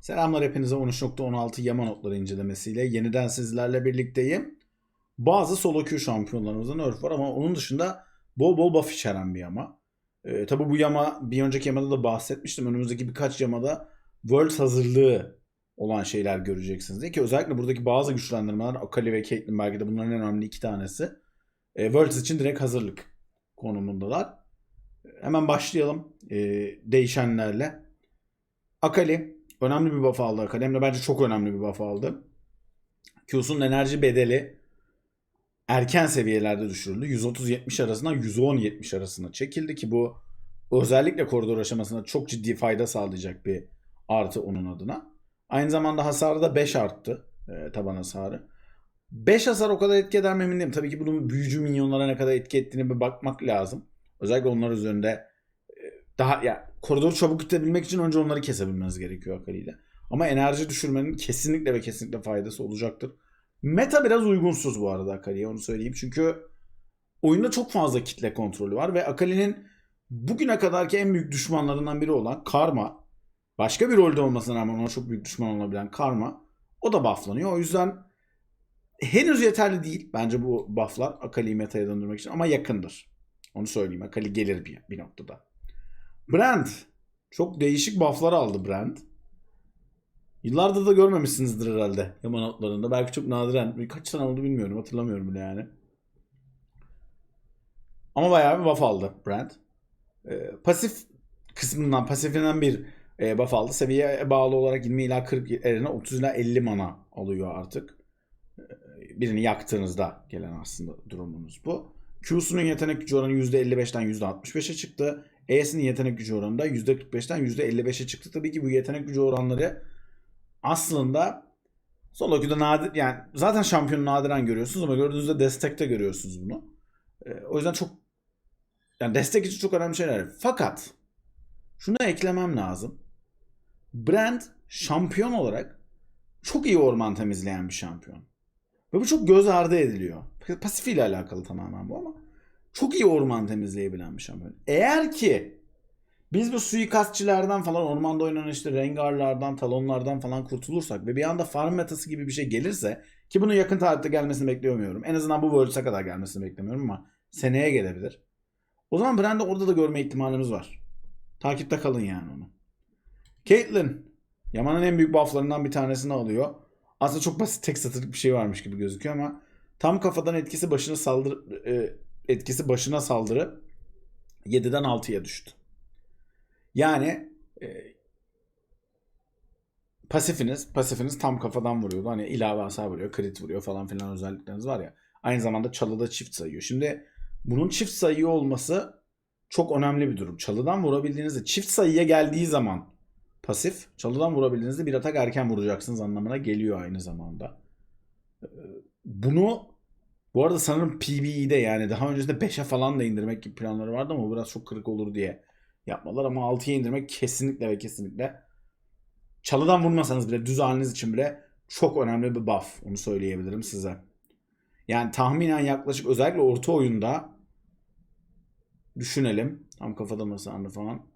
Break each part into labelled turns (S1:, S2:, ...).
S1: Selamlar hepinize 13.16 Yama notları incelemesiyle yeniden sizlerle birlikteyim. Bazı solo queue şampiyonlarımızın örf var ama onun dışında bol bol buff içeren bir yama. Ee, tabi bu yama bir önceki yamada da bahsetmiştim. Önümüzdeki birkaç yamada World hazırlığı olan şeyler göreceksiniz diye ki özellikle buradaki bazı güçlendirmeler Akali ve Caitlyn belki de bunların en önemli iki tanesi. E, Worlds için direkt hazırlık konumundalar. Hemen başlayalım e, değişenlerle. Akali önemli bir buff aldı de bence çok önemli bir buff aldı. Q'sunun enerji bedeli erken seviyelerde düşürüldü. 130-70 arasından 110-70 arasına çekildi ki bu özellikle koridor aşamasında çok ciddi fayda sağlayacak bir artı onun adına. Aynı zamanda hasarı da 5 arttı. E, taban hasarı. 5 hasar o kadar etki eder mi emin değilim. Tabii ki bunun büyücü minyonlara ne kadar etki ettiğini bir bakmak lazım. Özellikle onlar üzerinde daha ya koridoru çabuk itebilmek için önce onları kesebilmeniz gerekiyor Akali ile. Ama enerji düşürmenin kesinlikle ve kesinlikle faydası olacaktır. Meta biraz uygunsuz bu arada Akali'ye onu söyleyeyim. Çünkü oyunda çok fazla kitle kontrolü var ve Akali'nin bugüne kadarki en büyük düşmanlarından biri olan Karma başka bir rolde olmasına rağmen ona çok büyük düşman olabilen Karma o da bufflanıyor. O yüzden henüz yeterli değil bence bu bufflar Akali'yi meta'ya döndürmek için ama yakındır. Onu söyleyeyim. Akali gelir bir, bir noktada. Brand. Çok değişik bufflar aldı Brand. Yıllardır da görmemişsinizdir herhalde Yaman notlarında. Belki çok nadiren. Kaç tane oldu bilmiyorum. Hatırlamıyorum bile yani. Ama bayağı bir buff aldı Brand. Ee, pasif kısmından, pasifinden bir e, buff aldı. Seviyeye bağlı olarak 20 ila 40 yerine 30 ila 50 mana alıyor artık. Ee, birini yaktığınızda gelen aslında durumunuz bu. Q'sunun yetenek gücü oranı %55'ten %65'e çıktı. E'sinin yetenek gücü oranı da %45'ten %55'e çıktı. Tabii ki bu yetenek gücü oranları aslında solo queue'da nadir yani zaten şampiyonu nadiren görüyorsunuz ama gördüğünüzde destekte görüyorsunuz bunu. Ee, o yüzden çok yani destek için çok önemli şeyler. Fakat şunu eklemem lazım. Brand şampiyon olarak çok iyi orman temizleyen bir şampiyon. Ve bu çok göz ardı ediliyor. Pasif ile alakalı tamamen bu ama çok iyi orman temizleyebilen bir şampiyon. Eğer ki biz bu suikastçilerden falan ormanda oynanan işte rengarlardan, talonlardan falan kurtulursak ve bir anda farm metası gibi bir şey gelirse ki bunun yakın tarihte gelmesini beklemiyorum. En azından bu Worlds'e kadar gelmesini beklemiyorum ama seneye gelebilir. O zaman Brand'i orada da görme ihtimalimiz var. Takipte kalın yani onu. Caitlyn Yaman'ın en büyük bufflarından bir tanesini alıyor. Aslında çok basit tek satırlık bir şey varmış gibi gözüküyor ama tam kafadan etkisi başına saldırı e, etkisi başına saldırı 7'den 6'ya düştü. Yani e, pasifiniz pasifiniz tam kafadan vuruyordu. Hani ilave hasar vuruyor, crit vuruyor falan filan özellikleriniz var ya. Aynı zamanda çalıda çift sayıyor. Şimdi bunun çift sayı olması çok önemli bir durum. Çalıdan vurabildiğinizde çift sayıya geldiği zaman pasif çalıdan vurabildiğinizde bir atak erken vuracaksınız anlamına geliyor aynı zamanda. Ee, Bunu bu arada sanırım PBE'de yani daha öncesinde 5'e falan da indirmek gibi planları vardı ama biraz çok kırık olur diye yapmalar ama 6'ya indirmek kesinlikle ve kesinlikle çalıdan vurmasanız bile düz haliniz için bile çok önemli bir buff. Onu söyleyebilirim size. Yani tahminen yaklaşık özellikle orta oyunda düşünelim. Tam kafada masandı falan.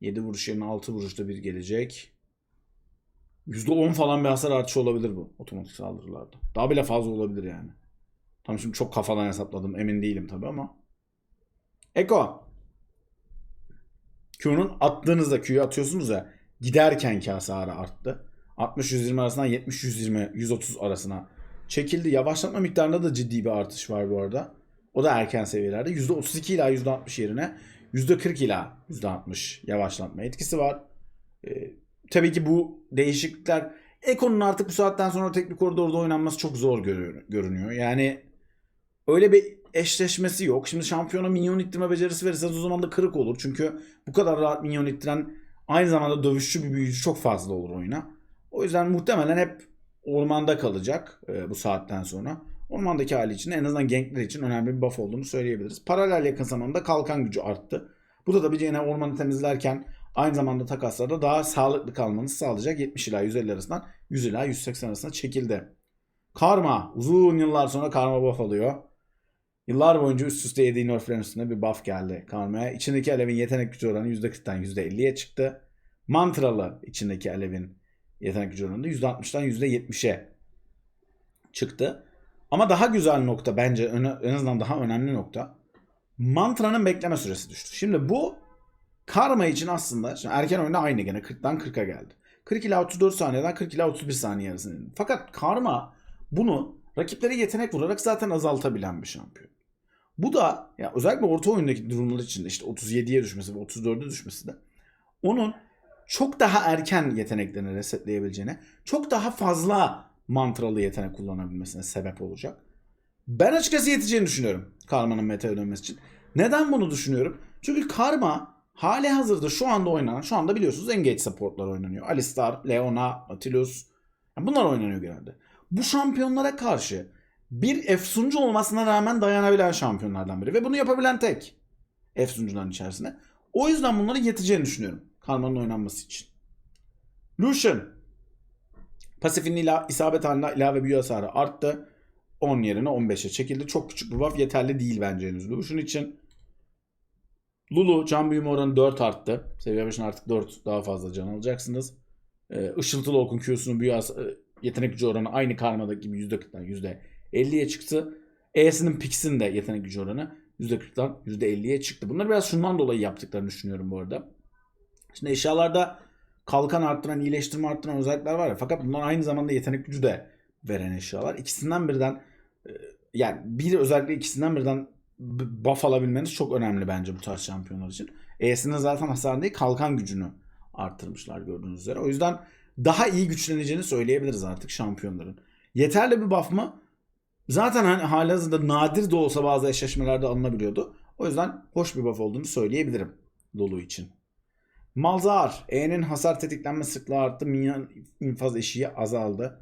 S1: 7 vuruş yerine 6 vuruşta bir gelecek. %10 falan bir hasar artışı olabilir bu otomatik saldırılarda. Daha bile fazla olabilir yani. Tam şimdi çok kafadan hesapladım. Emin değilim tabi ama. Eko. Q'nun attığınızda Q'yu atıyorsunuz ya giderkenki hasarı arttı. 60-120 arasından 70-120-130 arasına çekildi. Yavaşlatma miktarında da ciddi bir artış var bu arada. O da erken seviyelerde. %32 ila %60 yerine %40 ila %60 yavaşlatma etkisi var. Ee, tabii ki bu değişiklikler Eko'nun artık bu saatten sonra teknik koridorda oynanması çok zor görünüyor. Yani öyle bir eşleşmesi yok. Şimdi şampiyona minyon ittirme becerisi verirseniz o zaman da kırık olur. Çünkü bu kadar rahat minyon ittiren aynı zamanda dövüşçü bir büyücü çok fazla olur oyuna. O yüzden muhtemelen hep ormanda kalacak e, bu saatten sonra. Ormandaki hali için en azından gankler için önemli bir buff olduğunu söyleyebiliriz. Paralel yakın zamanda kalkan gücü arttı. Bu da tabii yine ormanı temizlerken aynı zamanda takaslarda daha sağlıklı kalmanızı sağlayacak 70 ila 150 arasından 100 ila 180 arasına çekildi. Karma uzun yıllar sonra karma buff alıyor. Yıllar boyunca üst üste yediği nerflerin üstüne bir buff geldi Karma'ya. İçindeki alevin yetenek gücü oranı %40'tan %50'ye çıktı. Mantralı içindeki alevin yetenek gücü oranında. %60'dan %70'e çıktı. Ama daha güzel nokta bence en azından daha önemli nokta. Mantra'nın bekleme süresi düştü. Şimdi bu Karma için aslında şimdi erken oyunda aynı gene 40'dan 40'a geldi. 40 ila 34 saniyeden 40 ila 31 saniye arasında. Fakat Karma bunu rakiplere yetenek vurarak zaten azaltabilen bir şampiyon. Bu da ya özellikle orta oyundaki durumlar için de işte 37'ye düşmesi ve 34'e düşmesi de onun çok daha erken yeteneklerini resetleyebileceğine, çok daha fazla mantralı yetenek kullanabilmesine sebep olacak. Ben açıkçası yeteceğini düşünüyorum Karma'nın meta'ya dönmesi için. Neden bunu düşünüyorum? Çünkü Karma hali hazırda şu anda oynanan, şu anda biliyorsunuz Engage supportlar oynanıyor. Alistar, Leona, Nautilus. Yani bunlar oynanıyor genelde. Bu şampiyonlara karşı bir F sunucu olmasına rağmen dayanabilen şampiyonlardan biri. Ve bunu yapabilen tek F sunucuların içerisinde. O yüzden bunlara yeteceğini düşünüyorum. Karma'nın oynanması için. Lucian. Pasifin ila, isabet haline ilave büyü hasarı arttı. 10 yerine 15'e çekildi. Çok küçük bir buff yeterli değil bence henüz Lucian için. Lulu can büyüme oranı 4 arttı. Seviye başına artık 4 daha fazla can alacaksınız. Ee, Işıltılı okun Q'sunun büyü e, yetenek gücü oranı aynı karmadaki gibi %40'dan %50'ye çıktı. E'sinin Pix'in de yetenek gücü oranı %40'dan %50'ye çıktı. Bunları biraz şundan dolayı yaptıklarını düşünüyorum bu arada. Şimdi eşyalarda kalkan arttıran, iyileştirme arttıran özellikler var ya. Fakat bunlar aynı zamanda yetenek gücü de veren eşyalar. İkisinden birden e, yani bir özellikle ikisinden birden buff alabilmeniz çok önemli bence bu tarz şampiyonlar için. E'sinin zaten hasar değil kalkan gücünü arttırmışlar gördüğünüz üzere. O yüzden daha iyi güçleneceğini söyleyebiliriz artık şampiyonların. Yeterli bir buff mı? Zaten hani halihazırda nadir de olsa bazı eşleşmelerde alınabiliyordu. O yüzden hoş bir buff olduğunu söyleyebilirim Lulu için. Malzahar. E'nin hasar tetiklenme sıklığı arttı. Minyon infaz eşiği azaldı.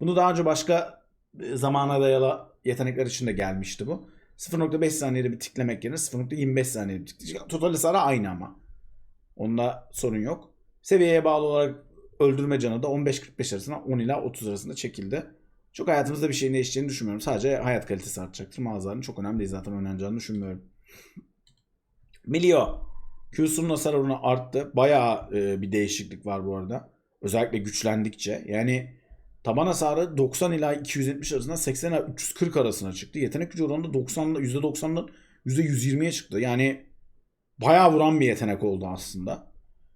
S1: Bunu daha önce başka e, zamana dayalı yetenekler için de gelmişti bu. 0.5 saniyede bir tiklemek yerine 0.25 saniyede bir tikleyecek. Total hasarı aynı ama. Onda sorun yok. Seviyeye bağlı olarak öldürme canı da 15-45 arasında 10 ila 30 arasında çekildi. Çok hayatımızda bir şeyin değişeceğini düşünmüyorum. Sadece hayat kalitesi artacaktır. Mağazaların çok önemli değil zaten oynanacağını düşünmüyorum. Milio. Q'sunun hasar oranı arttı. Bayağı e, bir değişiklik var bu arada. Özellikle güçlendikçe. Yani taban hasarı 90 ila 270 arasında 80 ila 340 arasına çıktı. Yetenek gücü oranı da 90'la %90'dan %120'ye çıktı. Yani bayağı vuran bir yetenek oldu aslında.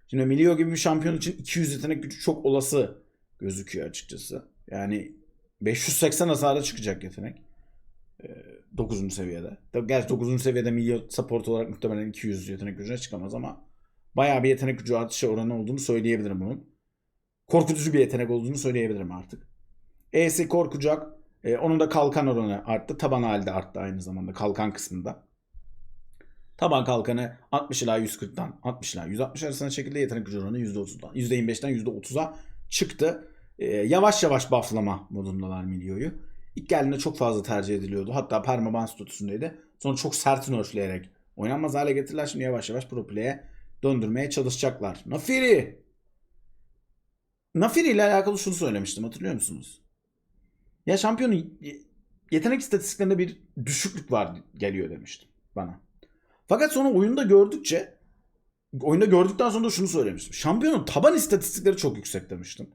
S1: Şimdi Milio gibi bir şampiyon için 200 yetenek gücü çok olası gözüküyor açıkçası. Yani 580 hasara çıkacak yetenek. 9. seviyede. Tabii gerçi 9. seviyede Milio support olarak muhtemelen 200 yetenek gücüne çıkamaz ama bayağı bir yetenek gücü artışı oranı olduğunu söyleyebilirim bunun. Korkutucu bir yetenek olduğunu söyleyebilirim artık. E'si korkacak. E, onun da kalkan oranı arttı. Taban halde arttı aynı zamanda kalkan kısmında. Taban kalkanı 60 ila 140'dan 60 ila 160 arasında şekilde yetenek gücü oranı %30'dan %25'ten %30'a çıktı. E, yavaş yavaş bufflama modundalar Milio'yu. İlk geldiğinde çok fazla tercih ediliyordu. Hatta permaban statüsündeydi. Sonra çok sert nerfleyerek oynanmaz hale getirdiler. Şimdi yavaş yavaş pro play'e döndürmeye çalışacaklar. Nafiri! Nafiri ile alakalı şunu söylemiştim hatırlıyor musunuz? Ya şampiyonun yetenek istatistiklerinde bir düşüklük var geliyor demiştim bana. Fakat sonra oyunda gördükçe oyunda gördükten sonra da şunu söylemiştim. Şampiyonun taban istatistikleri çok yüksek demiştim.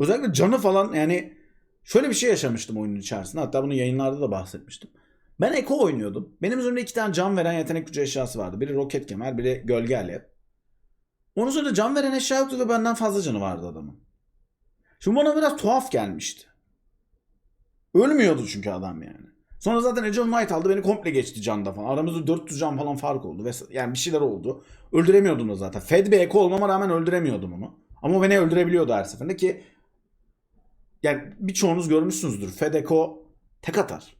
S1: Özellikle canı falan yani şöyle bir şey yaşamıştım oyunun içerisinde. Hatta bunu yayınlarda da bahsetmiştim. Ben Eko oynuyordum. Benim üzerimde iki tane can veren yetenek gücü eşyası vardı. Biri roket kemer, biri gölge alev. Onun üzerinde can veren eşya yoktu ve benden fazla canı vardı adamın. Şimdi bana biraz tuhaf gelmişti. Ölmüyordu çünkü adam yani. Sonra zaten Age of Might aldı beni komple geçti canda falan. Aramızda 400 can falan fark oldu. Ves- Yani bir şeyler oldu. Öldüremiyordum da zaten. Fed bir eko olmama rağmen öldüremiyordum onu. Ama o beni öldürebiliyordu her seferinde ki yani birçoğunuz görmüşsünüzdür. Fedeko tek atar.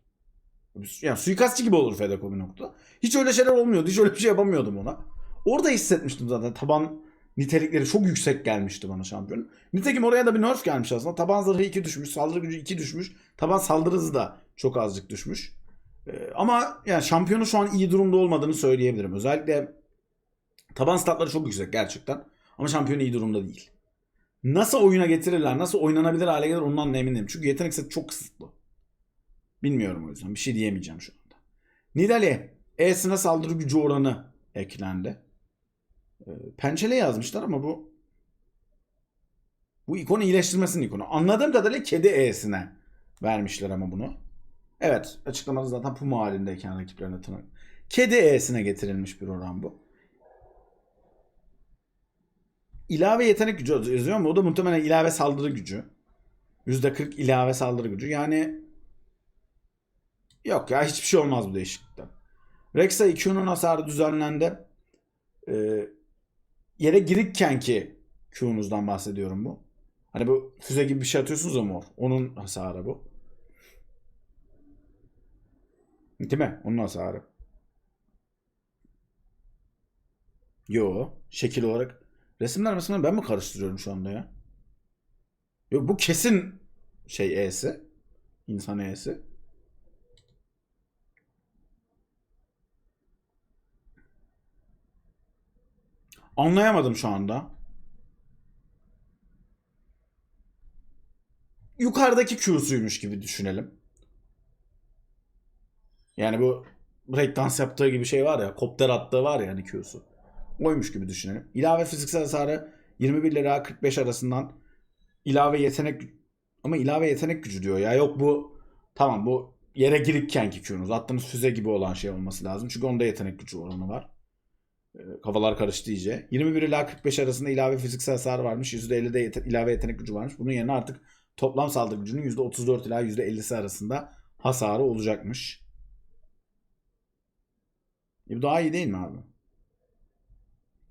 S1: Yani suikastçı gibi olur Fedeko bir noktada. Hiç öyle şeyler olmuyordu. Hiç öyle bir şey yapamıyordum ona. Orada hissetmiştim zaten. Taban nitelikleri çok yüksek gelmişti bana şampiyon. Nitekim oraya da bir nerf gelmiş aslında. Taban zırhı 2 düşmüş. Saldırı gücü 2 düşmüş. Taban saldırı hızı da çok azıcık düşmüş. Ee, ama yani şampiyonu şu an iyi durumda olmadığını söyleyebilirim. Özellikle taban statları çok yüksek gerçekten. Ama şampiyon iyi durumda değil. Nasıl oyuna getirirler, nasıl oynanabilir hale gelir ondan da emin değilim. Çünkü yetenek seti çok kısıtlı. Bilmiyorum o yüzden. Bir şey diyemeyeceğim şu anda. Nidale. E'sine saldırı gücü oranı eklendi. Ee, Pençele yazmışlar ama bu Bu ikonu iyileştirmesinin ikonu. Anladığım kadarıyla kedi E'sine vermişler ama bunu. Evet açıklamada zaten Puma halindeyken rakiplerine tırnak. Kedi E'sine getirilmiş bir oran bu. İlave yetenek gücü yazıyor ama o da muhtemelen ilave saldırı gücü. %40 ilave saldırı gücü. Yani yok ya hiçbir şey olmaz bu değişiklikten. Rexa 2'nun hasarı düzenlendi. Ee, yere girikken ki Q'nuzdan bahsediyorum bu. Hani bu füze gibi bir şey atıyorsunuz ama. Onun hasarı bu. Değil mi? Onun hasarı. Yo. Şekil olarak. Resimler resimler ben mi karıştırıyorum şu anda ya? Yok bu kesin şey E'si. İnsan E'si. Anlayamadım şu anda. Yukarıdaki Q'suymuş gibi düşünelim. Yani bu breakdance yaptığı gibi şey var ya, kopter attığı var ya hani Q'su. Oymuş gibi düşünelim. İlave fiziksel hasarı 21 lira 45 arasından ilave yetenek ama ilave yetenek gücü diyor ya. Yok bu tamam bu yere girikkenki Q'nuz. Attığınız füze gibi olan şey olması lazım. Çünkü onda yetenek gücü oranı var. Ee, Kafalar karıştı iyice. 21 ila 45 arasında ilave fiziksel hasar varmış. %50'de yete- ilave yetenek gücü varmış. Bunun yerine artık toplam saldırı gücünün %34 ila %50'si arasında hasarı olacakmış. E bu daha iyi değil mi abi?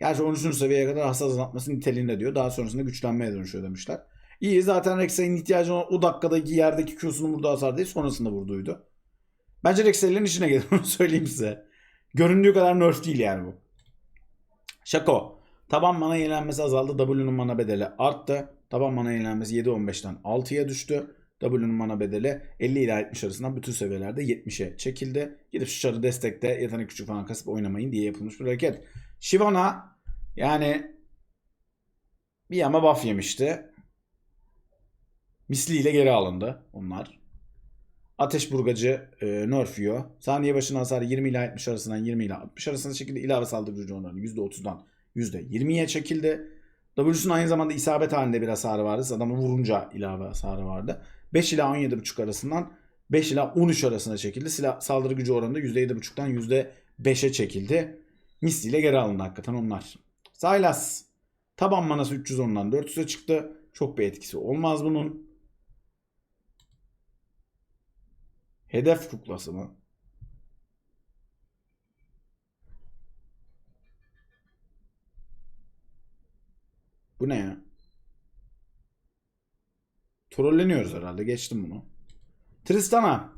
S1: Gerçi 13. seviyeye kadar hasar azaltması niteliğinde diyor. Daha sonrasında güçlenmeye dönüşüyor demişler. İyi zaten Rex'in ihtiyacı olan o dakikadaki yerdeki Q'sunu vurduğu hasar değil sonrasında vurduydu. Bence Rex'lerin işine gelir onu söyleyeyim size. Göründüğü kadar nerf değil yani bu. Şako. Taban mana yenilenmesi azaldı. W'nun mana bedeli arttı. Taban mana yenilenmesi 7.15'ten 6'ya düştü. W'nun mana bedeli 50 ila 70 arasından bütün seviyelerde 70'e çekildi. Gidip şu çarı destekte yetenek gücü falan kasıp oynamayın diye yapılmış bir hareket. Shyvana yani bir yama buff yemişti. Misliyle geri alındı onlar. Ateş burgacı e, nerf yiyor. Saniye başına hasarı 20 ila 70 arasından 20 ila 60 arasında şekilde ilave saldırı gücü onların %30'dan %20'ye çekildi. W'sun aynı zamanda isabet halinde bir hasarı vardı. Adamı vurunca ilave hasarı vardı. 5 ila 17.5 arasından 5 ila 13 arasında çekildi. Silah saldırı gücü oranında %7.5'tan %5'e çekildi. Misli ile geri alındı hakikaten onlar. Sylas. Taban manası 310'dan 400'e çıktı. Çok bir etkisi olmaz bunun. Hedef kuklası mı? Bu ne ya? Trolleniyoruz herhalde. Geçtim bunu. Tristana.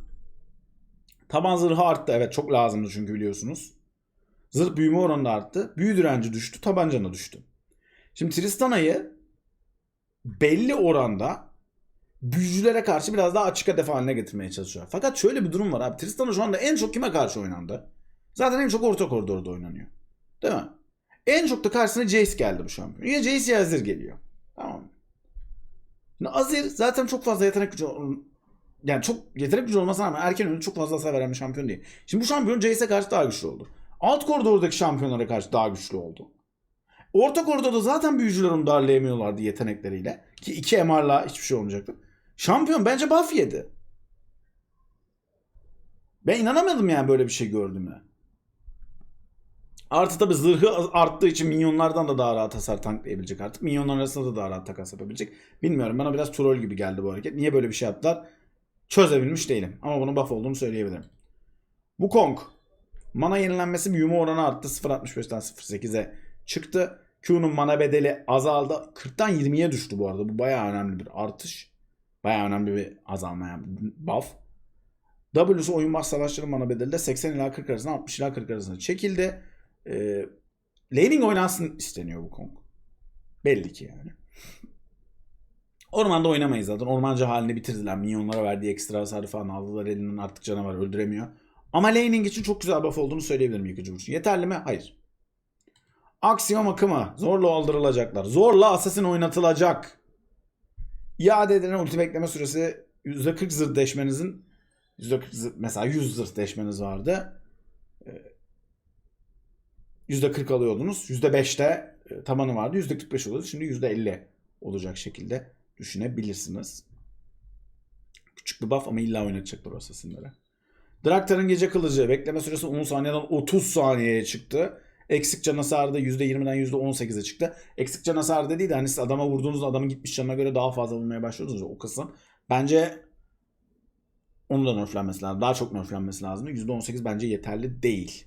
S1: Taban zırhı arttı. Evet çok lazımdı çünkü biliyorsunuz. Zırh büyüme oranı da arttı. Büyü direnci düştü. Tabancana düştü. Şimdi Tristana'yı belli oranda büyücülere karşı biraz daha açık hedef haline getirmeye çalışıyor. Fakat şöyle bir durum var abi. Tristana şu anda en çok kime karşı oynandı? Zaten en çok orta koridorda oynanıyor. Değil mi? En çok da karşısına Jace geldi bu şampiyon. Ya Jace ya Azir geliyor. Tamam mı? Azir zaten çok fazla yetenek gücü yani çok yetenek gücü olmasına rağmen erken önü çok fazla hasar veren bir şampiyon değil. Şimdi bu şampiyon Jace'e karşı daha güçlü oldu. Alt koridordaki şampiyonlara karşı daha güçlü oldu. Orta koridorda zaten büyücüler onu darlayamıyorlardı yetenekleriyle. Ki iki MR'la hiçbir şey olmayacaktı. Şampiyon bence buff yedi. Ben inanamadım yani böyle bir şey gördüğüme. Artı tabi zırhı arttığı için minyonlardan da daha rahat hasar tanklayabilecek artık. Minyonlar arasında da daha rahat takas yapabilecek. Bilmiyorum bana biraz troll gibi geldi bu hareket. Niye böyle bir şey yaptılar? Çözebilmiş değilim. Ama bunun buff olduğunu söyleyebilirim. Bu Kong. Mana yenilenmesi büyüme oranı arttı. 0.65'ten 0.8'e çıktı. Q'nun mana bedeli azaldı. 40'tan 20'ye düştü bu arada. Bu bayağı önemli bir artış. Bayağı önemli bir azalma yani buff. W'su oyun baş savaşları mana bedeli de 80 ila 40 arasında 60 ila 40 arasında çekildi. Ee, laning oynansın isteniyor bu Kong. Belli ki yani. Ormanda oynamayız zaten. Ormancı halini bitirdiler. Minyonlara verdiği ekstra hasarı falan aldılar elinden artık canavar öldüremiyor. Ama laning için çok güzel buff olduğunu söyleyebilirim yıkıcı vuruş. Yeterli mi? Hayır. Aksiyon akımı. Zorla aldırılacaklar. Zorla assassin oynatılacak. İade edilen ulti bekleme süresi %40 zırh deşmenizin %40 zırh, mesela 100 zırh deşmeniz vardı. %40 alıyordunuz. %5'te e, tabanı vardı. %45 oluyordu. Şimdi %50 olacak şekilde düşünebilirsiniz. Küçük bir buff ama illa oynatacaklar o assassinleri. Draktar'ın gece kılıcı bekleme süresi 10 saniyeden 30 saniyeye çıktı. Eksik can hasarı da %20'den %18'e çıktı. Eksik can hasarı dediği de hani siz adama vurduğunuzda adamın gitmiş canına göre daha fazla vurmaya başlıyordunuz ya, o kısım. Bence onun da nerflenmesi lazım. Daha çok nerflenmesi lazım. %18 bence yeterli değil.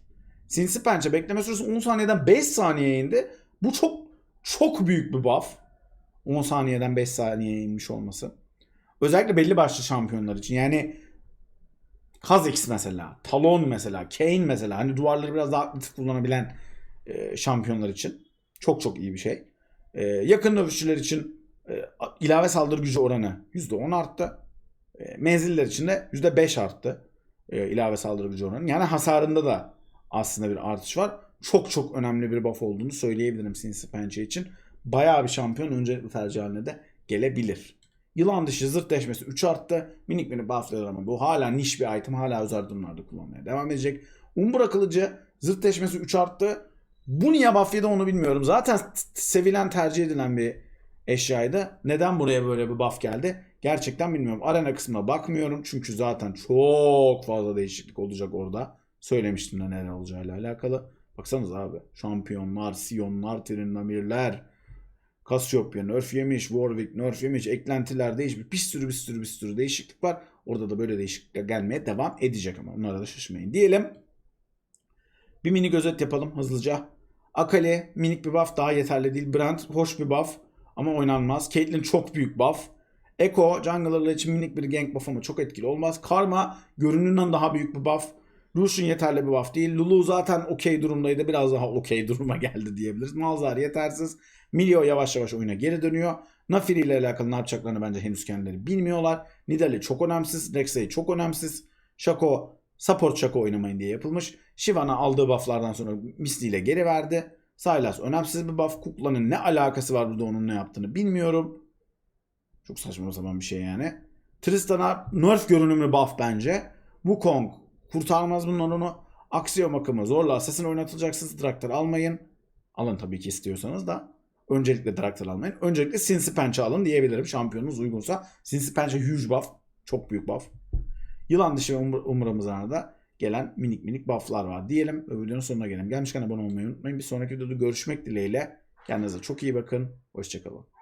S1: Sinsi pençe bekleme süresi 10 saniyeden 5 saniyeye indi. Bu çok çok büyük bir buff. 10 saniyeden 5 saniyeye inmiş olması. Özellikle belli başlı şampiyonlar için. Yani Kha'Zix mesela, Talon mesela, Kane mesela. Hani duvarları biraz daha aktif kullanabilen e, şampiyonlar için. Çok çok iyi bir şey. E, yakın dövüşçüler için e, ilave saldırı gücü oranı %10 arttı. E, menziller için de %5 arttı. E, ilave saldırı gücü oranı. Yani hasarında da aslında bir artış var. Çok çok önemli bir buff olduğunu söyleyebilirim Sinsi için. Bayağı bir şampiyon öncelikli tercih haline de gelebilir. Yılan dışı zırt deşmesi 3 arttı. Minik minik bufflar ama bu hala niş bir item. Hala özel durumlarda kullanmaya devam edecek. Umbra kılıcı zırt deşmesi 3 arttı. Bu niye buff yedi onu bilmiyorum. Zaten sevilen tercih edilen bir eşyaydı. Neden buraya böyle bir buff geldi? Gerçekten bilmiyorum. Arena kısmına bakmıyorum. Çünkü zaten çok fazla değişiklik olacak orada. Söylemiştim de neler olacağıyla alakalı. Baksanız abi. Şampiyonlar, Siyonlar, Trindamirler, Cassiopeia nerf yemiş, Warwick nerf yemiş, eklentiler değişmiş. Bir sürü bir sürü bir sürü değişiklik var. Orada da böyle değişiklikler gelmeye devam edecek ama onlara da şaşırmayın. Diyelim bir mini özet yapalım hızlıca. Akali minik bir buff daha yeterli değil. Brand hoş bir buff ama oynanmaz. Caitlyn çok büyük buff. Echo junglerlar için minik bir gank buff ama çok etkili olmaz. Karma görünümden daha büyük bir buff. Lucian yeterli bir buff değil. Lulu zaten okey durumdaydı. Biraz daha okey duruma geldi diyebiliriz. Malzar yetersiz. Milio yavaş yavaş oyuna geri dönüyor. Nafiri ile alakalı ne yapacaklarını bence henüz kendileri bilmiyorlar. Nidalee çok önemsiz. Rek'Sai çok önemsiz. Shaco support Shaco oynamayın diye yapılmış. Shyvana aldığı bufflardan sonra Misty ile geri verdi. Sylas önemsiz bir buff. Kukla'nın ne alakası var burada onun ne yaptığını bilmiyorum. Çok saçma sapan bir şey yani. Tristan'a nerf görünümlü buff bence. Wukong kurtarmaz bunlar onu. Aksiyon akımı zorla assassin oynatılacaksınız. Draktar almayın. Alın tabii ki istiyorsanız da. Öncelikle Draktar almayın. Öncelikle Sinsi Pençe alın diyebilirim. Şampiyonunuz uygunsa. Sinsi Pençe huge buff. Çok büyük buff. Yılan dışı ve umur, da gelen minik minik bufflar var diyelim. Ve videonun sonuna gelelim. Gelmişken abone olmayı unutmayın. Bir sonraki videoda görüşmek dileğiyle. Kendinize çok iyi bakın. Hoşçakalın.